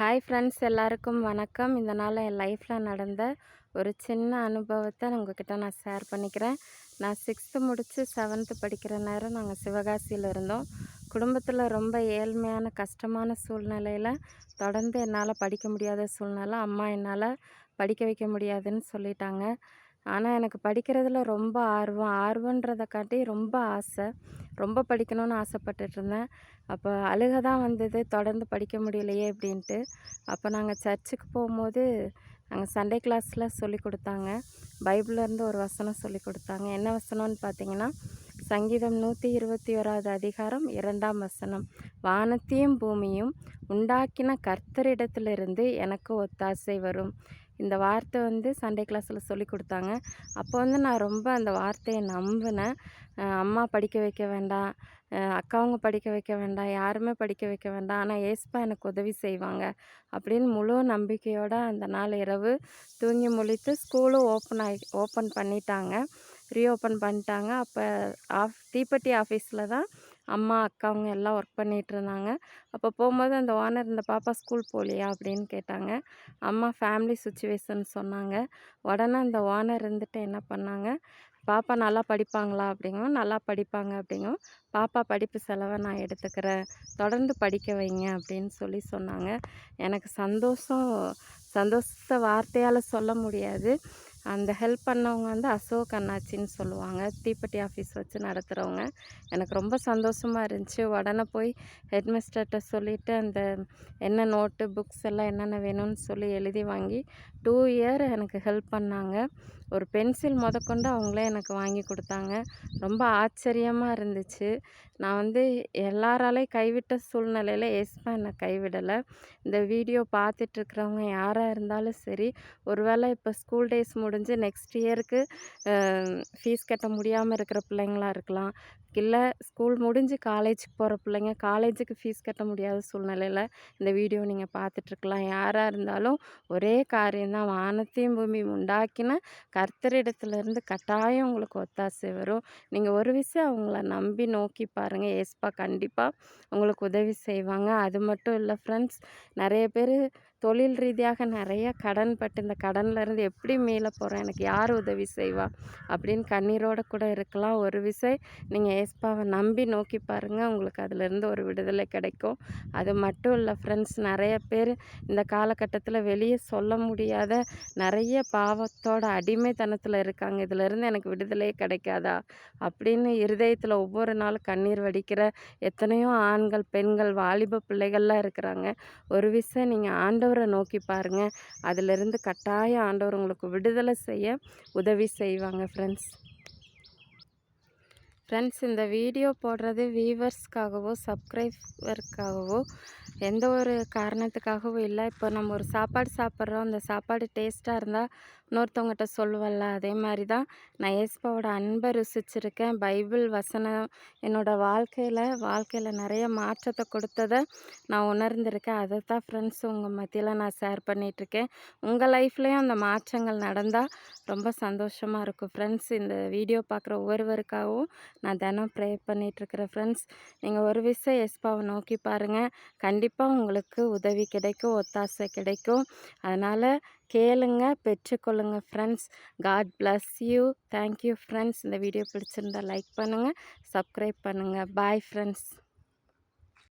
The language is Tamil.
ஹாய் ஃப்ரெண்ட்ஸ் எல்லாருக்கும் வணக்கம். இந்த நாள் என் லைஃப்பில் நடந்த ஒரு சின்ன அனுபவத்தை உங்ககிட்ட நான் ஷேர் பண்ணிக்கிறேன். நான் சிக்ஸ்த்து முடித்து செவன்த்து படிக்கிற நேரம் நாங்கள் சிவகாசியில் இருந்தோம். குடும்பத்தில் ரொம்ப ஏழ்மையான கஷ்டமான சூழ்நிலையில் தொடர்ந்து என்னால் படிக்க முடியாத சூழ்நிலை அம்மா என்னால் படிக்க வைக்க முடியாதுன்னு சொல்லிட்டாங்க. ஆனால் எனக்கு படிக்கிறதுல ரொம்ப ஆர்வம். ஆர்வன்றதை காட்டி ரொம்ப ஆசை. ரொம்ப படிக்கணும்னு ஆசைப்பட்டுட்டு இருந்தேன் அப்போ அழுக தான் வந்தது. தொடர்ந்து படிக்க முடியலையே அப்படின்ட்டு. அப்போ நாங்கள் சர்ச்சுக்கு போகும்போது நாங்கள் சண்டே கிளாஸில் சொல்லி கொடுத்தாங்க. பைபிள்லேருந்து ஒரு வசனம் சொல்லி கொடுத்தாங்க. என்ன வசனம்னு பார்த்தீங்கன்னா சங்கீதம் நூற்றி இருபத்தி ஓராவது அதிகாரம் இரண்டாம் வசனம். வானத்தையும் பூமியும் உண்டாக்கின கர்த்தரிடத்திலிருந்து எனக்கு ஒத்தாசை வரும். இந்த வார்த்தை வந்து சண்டே கிளாஸில் சொல்லி கொடுத்தாங்க. அப்போ வந்து நான் ரொம்ப அந்த வார்த்தையை நம்பினேன். அம்மா படிக்க வைக்க வேண்டாம். அக்காவங்க படிக்க வைக்க வேண்டாம். யாருமே படிக்க வைக்க வேண்டாம். ஆனால் ஏஸ்பா எனக்கு உதவி செய்வாங்க அப்படின்னு முழு நம்பிக்கையோடு அந்த நாள் இரவு தூங்கி முழித்து ஸ்கூலும் ஓப்பன் ஆகி ஓப்பன் பண்ணிட்டாங்க. ரீஓப்பன் பண்ணிட்டாங்க. அப்போ ஆஃப் தீப்பெட்டி ஆஃபீஸில் தான் அம்மா அக்காவங்க எல்லாம் ஒர்க் பண்ணிகிட்டு இருந்தாங்க. அப்போ போகும்போது அந்த ஓனர் இந்த பாப்பா ஸ்கூல் போகலையா அப்படின்னு கேட்டாங்க. அம்மா ஃபேமிலி சுச்சுவேஷன் சொன்னாங்க. உடனே அந்த ஓனர் இருந்துட்டு என்ன பண்ணாங்க? பாப்பா நல்லா படிப்பாங்களா அப்படிங்கும் நல்லா படிப்பாங்க அப்படிங்கும் பாப்பா படிப்பு செலவை நான் எடுத்துக்கிறேன் தொடர்ந்து படிக்க வைங்க அப்படின்னு சொல்லி சொன்னாங்க. எனக்கு சந்தோஷம் சந்தோஷத்தை வார்த்தையால் சொல்ல முடியாது. அந்த ஹெல்ப் பண்ணவங்க வந்து அசோக் அண்ணாச்சின்னு சொல்லுவாங்க. தீப்பெட்டி ஆஃபீஸ் வச்சு நடத்துகிறவங்க எனக்கு ரொம்ப சந்தோஷமாக இருந்துச்சு. உடனே போய் ஹெட்மிஸ்டர்கிட்ட சொல்லிவிட்டு அந்த என்ன நோட்டு புக்ஸ் எல்லாம் என்னென்ன வேணும்னு சொல்லி எழுதி வாங்கி டூ இயர் எனக்கு ஹெல்ப் பண்ணாங்க. ஒரு பென்சில் முதற்கொண்டு அவங்களே எனக்கு வாங்கி கொடுத்தாங்க. ரொம்ப ஆச்சரியமாக இருந்துச்சு. நான் வந்து எல்லாராலையும் கைவிட்ட சூழ்நிலையில் ஏஸ்பா என்னை கைவிடலை. இந்த வீடியோ பார்த்துட்ருக்குறவங்க யாராக இருந்தாலும் சரி ஒருவேளை இப்போ ஸ்கூல் டேஸ் முடிஞ்சு நெக்ஸ்ட் இயருக்கு ஃபீஸ் கட்ட முடியாமல் இருக்கிற பிள்ளைங்களாக இருக்கலாம். இல்லை ஸ்கூல் முடிஞ்சு காலேஜுக்கு போகிற பிள்ளைங்க காலேஜுக்கு ஃபீஸ் கட்ட முடியாத சூழ்நிலையில் இந்த வீடியோ நீங்கள் பார்த்துட்ருக்கலாம் யாராக இருந்தாலும் ஒரே காரியம்தான். வானத்தையும் பூமி உண்டாக்கின கர்த்தரிடத்துலேருந்து கட்டாயம் உங்களுக்கு ஒத்தாசை வரும். நீங்கள் ஒரு விஷயம் அவங்கள நம்பி நோக்கி பாருங்கள் ஏஸ்பா கண்டிப்பாக உங்களுக்கு உதவி செய்வாங்க. அது மட்டும் இல்லை ஃப்ரெண்ட்ஸ் நிறைய பேர் தொழில் ரீதியாக நிறைய கடன் பட்டு இந்த கடன்லேருந்து எப்படி மீள போகிறேன் எனக்கு யார் உதவி செய்வா அப்படின்னு கண்ணீரோடு கூட இருக்கலாம். ஒரு விசை நீங்கள் ஏஸ்பாவை நம்பி நோக்கி பாருங்கள் உங்களுக்கு அதுலேருந்து ஒரு விடுதலை கிடைக்கும். அது மட்டும் இல்லை ஃப்ரெண்ட்ஸ் நிறைய பேர் இந்த காலகட்டத்தில் வெளியே சொல்ல முடியாத நிறைய பாவத்தோட அடிமைத்தனத்தில் இருக்காங்க. இதுலேருந்து எனக்கு விடுதலையே கிடைக்காதா அப்படின்னு இருதயத்தில் ஒவ்வொரு நாளும் கண்ணீர் வடிக்கிற எத்தனையோ ஆண்கள் பெண்கள் வாலிப பிள்ளைகள்லாம் இருக்கிறாங்க. ஒரு விஷயம் நீங்கள் ஆண்ட ஆண்டவரை நோக்கி பாருங்கள் அதிலிருந்து கட்டாயம் ஆண்டவர் உங்களுக்கு விடுதலை செய்ய உதவி செய்வாங்க ஃப்ரெண்ட்ஸ் ஃப்ரெண்ட்ஸ் இந்த வீடியோ போடுறது வீவர்ஸ்க்காகவோ சப்ஸ்கிரைபருக்காகவோ எந்த ஒரு காரணத்துக்காகவும் இல்லை. இப்போ நம்ம ஒரு சாப்பாடு சாப்பிட்றோம். அந்த சாப்பாடு டேஸ்ட்டாக இருந்தால் இன்னொருத்தவங்ககிட்ட சொல்லுவல்ல. அதே மாதிரி தான் நான் ஏஸ்பாவோட அன்பை ருசிச்சிருக்கேன். பைபிள் வசனம் என்னோடய வாழ்க்கையில் வாழ்க்கையில் நிறைய மாற்றத்தை கொடுத்ததை நான் உணர்ந்திருக்கேன். அதை தான் ஃப்ரெண்ட்ஸ் உங்கள் மத்தியில் நான் ஷேர் பண்ணிகிட்ருக்கேன் உங்கள் லைஃப்லேயும் அந்த மாற்றங்கள் நடந்தால் ரொம்ப சந்தோஷமாக இருக்கும். ஃப்ரெண்ட்ஸ் இந்த வீடியோ பார்க்குற ஒவ்வொருவருக்காகவும் நான் தினம் ப்ரே பண்ணிகிட்ருக்கிறேன் ஃப்ரெண்ட்ஸ் நீங்கள் ஒரு விஷயம் எஸ்பாவை நோக்கி பாருங்கள் கண்டிப்பாக உங்களுக்கு உதவி கிடைக்கும் ஒத்தாசை கிடைக்கும். அதனால் கேளுங்க பெற்றுக்கொள்ளுங்க friends god bless you thank you friends இந்த வீடியோ பிடிச்சிருந்தா லைக் பண்ணுங்கள் சப்ஸ்கிரைப் பண்ணுங்கள் பாய் ஃப்ரெண்ட்ஸ்